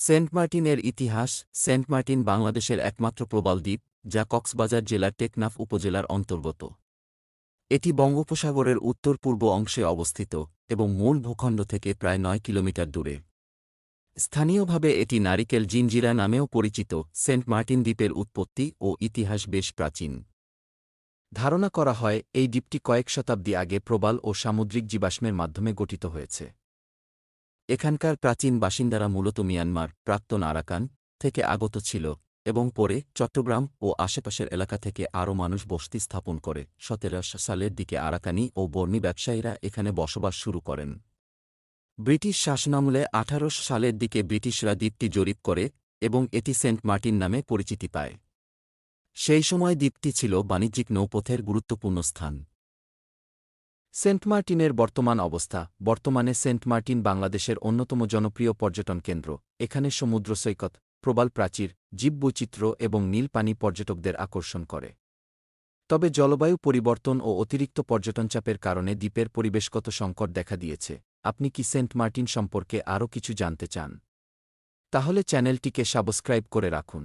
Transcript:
Saint মার্টিনের ইতিহাস, Saint Martin বাংলাদেশের একমাত্র প্রবাল দ্বীপ, যা কক্সবাজার জেলার টেকনাফ উপজেলার অন্তর্গত। এটি বঙ্গোপসাগরের উত্তর পূর্ব অংশে অবস্থিত এবং মূল ভূখণ্ড থেকে প্রায় নয় কিলোমিটার দূরে। স্থানীয়ভাবে এটি নারিকেল জিঞ্জিরা নামেও পরিচিত, সেন্ট মার্টিন দ্বীপের উৎপত্তি ও ইতিহাস বেশ প্রাচীন। ধারণা করা হয়, এই দ্বীপটি কয়েক শতাব্দী আগে প্রবাল ও সামুদ্রিক জীবাশ্মের মাধ্যমে গঠিত হয়েছে। এখানকার প্রাচীন বাসিন্দারা মূলত মিয়ানমার, প্রাক্তন আরাকান থেকে আগত ছিল এবং পরে চট্টগ্রাম ও আশেপাশের এলাকা থেকে আরও মানুষ বসতি স্থাপন করে। সতেরোশো সালের দিকে আরাকানি ও বর্মী ব্যবসায়ীরা এখানে বসবাস শুরু করেন। ব্রিটিশ শাসনামলে আঠারোশ সালের দিকে ব্রিটিশরা দ্বীপটি জরিপ করে এবং এটি সেন্ট মার্টিন নামে পরিচিতি পায়। সেই সময় দ্বীপটি ছিল বাণিজ্যিক নৌপথের গুরুত্বপূর্ণ স্থান। সেন্ট মার্টিনের বর্তমান অবস্থা, বর্তমানে সেন্ট মার্টিন বাংলাদেশের অন্যতম জনপ্রিয় পর্যটন কেন্দ্র। এখানে সমুদ্র সৈকত, প্রবাল প্রাচীর, জীববৈচিত্র্য এবং নীল পানি পর্যটকদের আকর্ষণ করে। তবে জলবায়ু পরিবর্তন ও অতিরিক্ত পর্যটনচাপের কারণে দ্বীপের পরিবেশগত সংকট দেখা দিয়েছে। আপনি কি সেন্ট মার্টিন সম্পর্কে আরও কিছু জানতে চান? তাহলে চ্যানেলটিকে সাবস্ক্রাইব করে রাখুন।